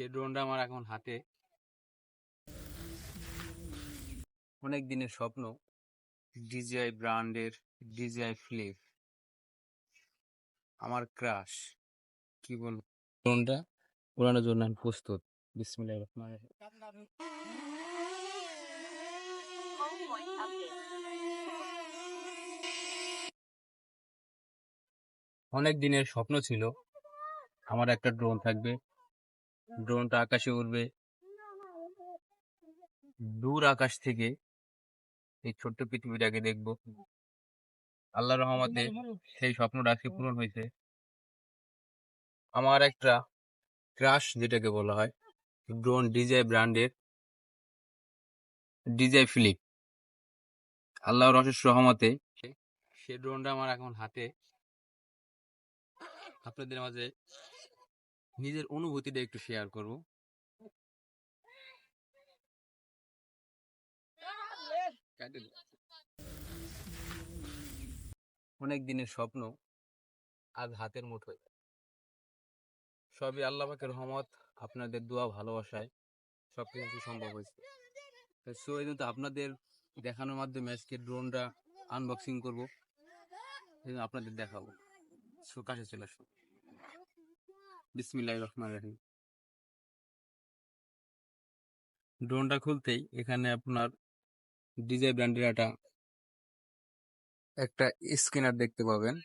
সে ড্রোনটা আমার এখন হাতে। অনেক দিনের স্বপ্ন ডিজিআই ব্র্যান্ডের ডিজিআই ফ্লিপ আমার ক্রাশ কি বলব? ড্রোনটা উড়ানোর জন্য আমি প্রস্তুত। বিসমিল্লাহ অনেক দিনের স্বপ্ন ছিল, আমার একটা ড্রোন থাকবে। ড্রোনটা আকাশে উড়বে। দূর আকাশ থেকে এই ছোট্ট পৃথিবীটাকে দেখব। আল্লাহ রহমতে সেই স্বপ্নটা আজকে পূরণ হয়েছে। আমার একটা ক্রাশ যেটাকে বলা হয়, ড্রোন ডিজাই ব্র্যান্ডের ডিজাই ফিলিপ। আল্লাহর অশেষ রহমতে সে ড্রোনটা আমার এখন হাতে। আপনাদের মাঝে নিজের অনুভূতিটা একটু শেয়ার করব। অনেক দিনের স্বপ্ন আজ হাতের মুঠোয়। সবই আল্লাহ পাকের রহমত, আপনাদের দোয়া, ভালোবাসায় সব কিছু সম্ভব হয়েছে। সো এই জন্য আপনাদের দেখানোর মাধ্যমে আজকে ড্রোনটা আনবক্সিং করব। আপনাদের দেখাবো। সো কাছে চলে আসুন। বিসমিল্লাহ রহমান রাহিম। ড্রোনটা খুলতেই এখানে আপনার ডিজাই ব্র্যান্ডের একটা একটা স্ক্যানার দেখতে পাবেন।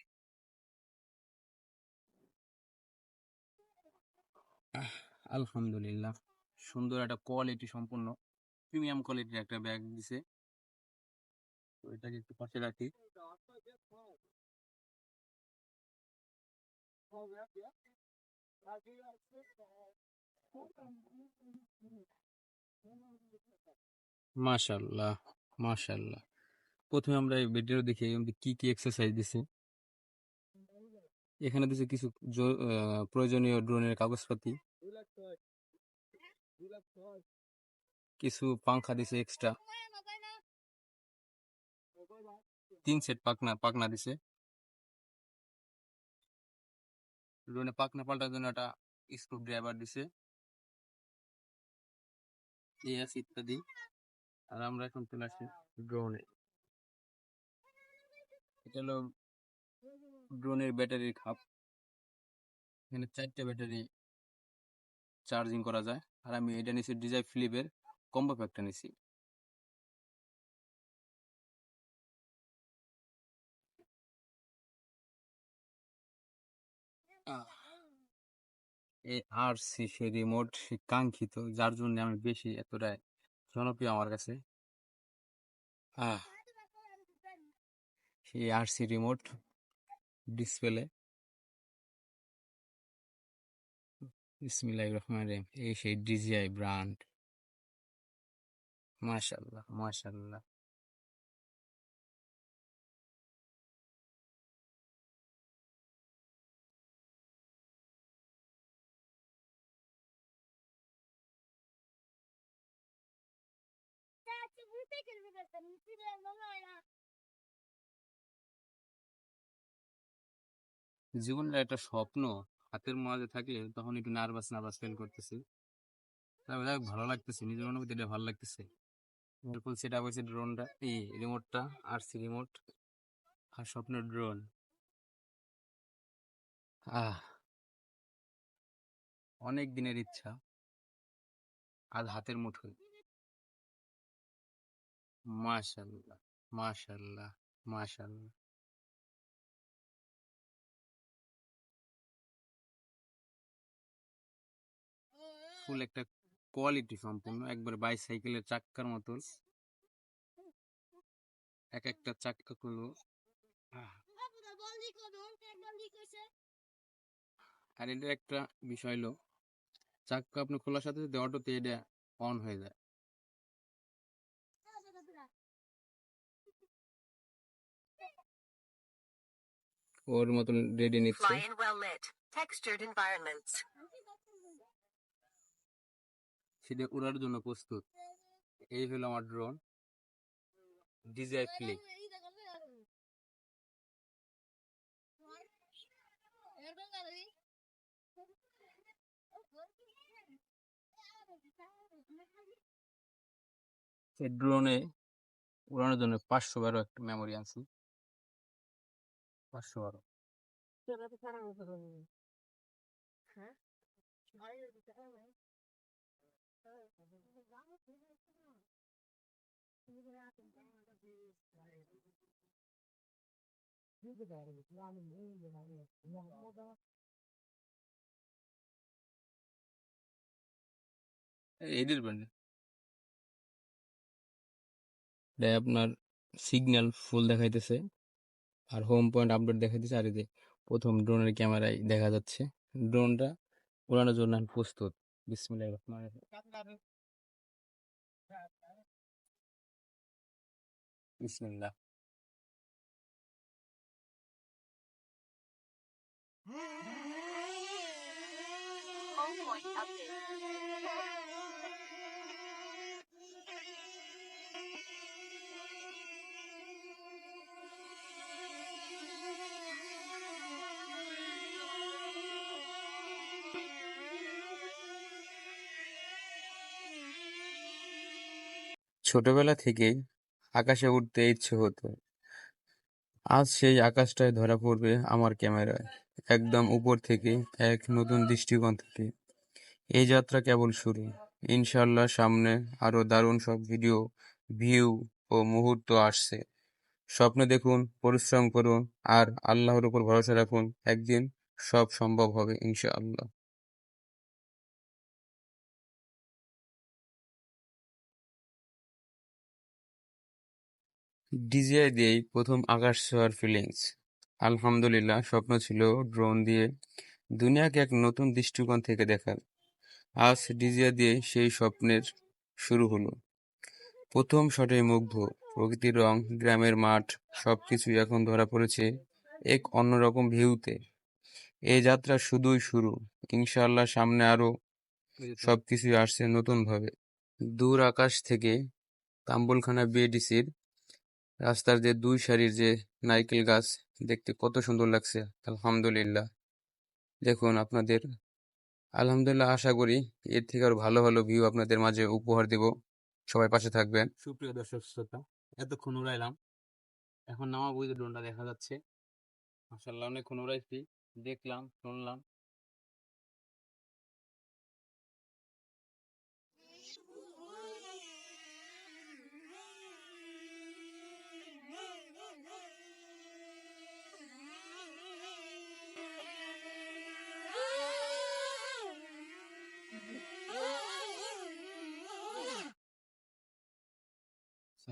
আলহামদুলিল্লাহ। সুন্দর একটা কোয়ালিটি সম্পূর্ণ, প্রিমিয়াম কোয়ালিটির একটা ব্যাগ দিছে। তো এটাকে একটু পাশে রাখি। মাশাল্লাহ মাশাল্লাহ প্রথমে আমরা এই ভিডিও দেখি কি কি এক্সারসাইজ দিছে। এখানে দিছে কিছু প্রয়োজনীয় ড্রোনের কাগজপাতি। কিছু পাংখা দিছে এক্সট্রা তিন সেট পাকনা পাকনা দিছে। ড্রোনে পাকনা পাল্টার জন্য একটা স্ক্রু ড্রাইভার দিছে। ইত্যাদি। আর আমরা এখন চলে আসি ড্রোনে এটা হলো ড্রোনের ব্যাটারির খাপ। এখানে চারটে ব্যাটারি চার্জিং করা যায়। আর আমি এটা নিছি ডিজাই ফ্লিপের কম্বো প্যাকটা নিছি। এই আর সি সে রিমোট কাঙ্ক্ষিত যার জন্য আমি বেশি এতটাই জনপ্রিয় আমার কাছে। আহ সেই আর সি রিমোট ডিসপ্লে। বিসমিল্লাহির রহমানির রহিম এই সেই ডিজিআই ব্র্যান্ড। মাশাআল্লাহ মাশাআল্লাহ জীবনের একটা স্বপ্ন হাতের মাঝে থাকলে তখন একটু নার্ভাস নার্ভাস ফিল করতেছি। যাক ভালো লাগতেছে, নিজের অনুভূতি এটা ভালো লাগতেছে। এরপর সেটা হয়েছে ড্রোনটা এই রিমোটটা আর সি রিমোট আর স্বপ্নের ড্রোন আহ, অনেক দিনের ইচ্ছা, আজ হাতের মুঠোয়। মাশাল্লাহ মাশাল্লাহ ফুল একটা কোয়ালিটি সম্পূর্ণ, একবার বাইসাইকেলের চাক্কার মতো। এক একটা চাক্কা গুলো আর এটার একটা বিষয় হলো, চাক্কা আপনি খোলার সাথে সাথে অটোতে এটা অন হয়ে যায়। ওর মতন রেডি নিচ্ছে. সেটা উড়ার জন্য প্রস্তুত। এই হলো আমার ড্রোন ডিজাই ফ্লিক ড্রোনে উড়ানোর জন্য পাঁচশো বারো একটা মেমোরি আনছি। পাঁচশো বারো আপনার সিগন্যাল ফুল দেখাইতেছে। আর হোম পয়েন্ট আপডেট দেখাইতেছে আর এই যে প্রথম ড্রোনের ক্যামেরায় দেখা যাচ্ছে। ড্রোনটা উড়ানোর জন্য প্রস্তুত। বিসমিল্লাহ। Point update. ছোটবেলা থেকেই আকাশে উঠতে ইচ্ছে হতো। আজ সেই আকাশটায় ধরা পড়বে আমার ক্যামেরায়, একদম উপর থেকে এক নতুন দৃষ্টিকোণ থেকে। এই যাত্রা কেবল শুরু। ইনশাল্লাহ সামনে আরও দারুণ সব ভিডিও, ভিউ ও মুহূর্ত আসছে। স্বপ্ন দেখুন, পরিশ্রম করুন আর আল্লাহর উপর ভরসা রাখুন, একদিন সব সম্ভব হবে ইনশাআল্লাহ। ডিজিআই দিয়েই প্রথম আকাশ ছোঁয়ার ফিলিংস আলহামদুলিল্লাহ, স্বপ্ন ছিল ড্রোন দিয়ে দুনিয়াকে এক নতুন দৃষ্টিকোণ থেকে দেখার। আজ ডিজিআই দিয়ে সেই স্বপ্নের শুরু হলো। প্রথম শটে মুগ্ধ, প্রকৃতির রং, গ্রামের মাঠ সব সবকিছুই এখন ধরা পড়েছে এক অন্যরকম ভিউতে। এই যাত্রা শুধুই শুরু, ইনশাআল্লাহ সামনে আরও সবকিছুই আসছে নতুনভাবে। দূর আকাশ থেকে তাম্বুলখানা বিএডিসির রাস্তার যে দুই সারির যে নারকেল গাছ, দেখতে কত সুন্দর লাগছে। আলহামদুলিল্লাহ। দেখুন আপনাদের, আলহামদুলিল্লাহ আশা করি এর থেকে আরও ভালো ভালো ভিউ আপনাদের মাঝে উপহার দেব। সবাই পাশে থাকবেন। সুপ্রিয় দর্শক শ্রোতা, এতক্ষণ উড়াইলাম। এখন নামাবো ওই যে ড্রোনটা দেখা যাচ্ছে। মাসাল্লাহ অনেকক্ষণ উড়াইছি। দেখলাম, শুনলাম।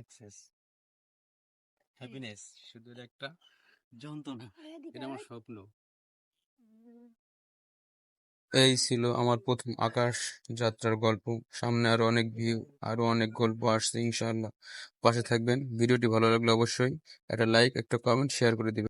সাকসেস হ্যাপিনেস শুধু এটা একটা যন্ত্রণা এটা আমার স্বপ্ন। এই ছিল আমার প্রথম আকাশ যাত্রার গল্প। সামনে আরও অনেক ভিউ আরও অনেক গল্প আসছে ইনশাআল্লাহ। পাশে থাকবেন। ভিডিওটি ভালো লাগলে অবশ্যই একটা লাইক একটা কমেন্ট শেয়ার করে দিবেন।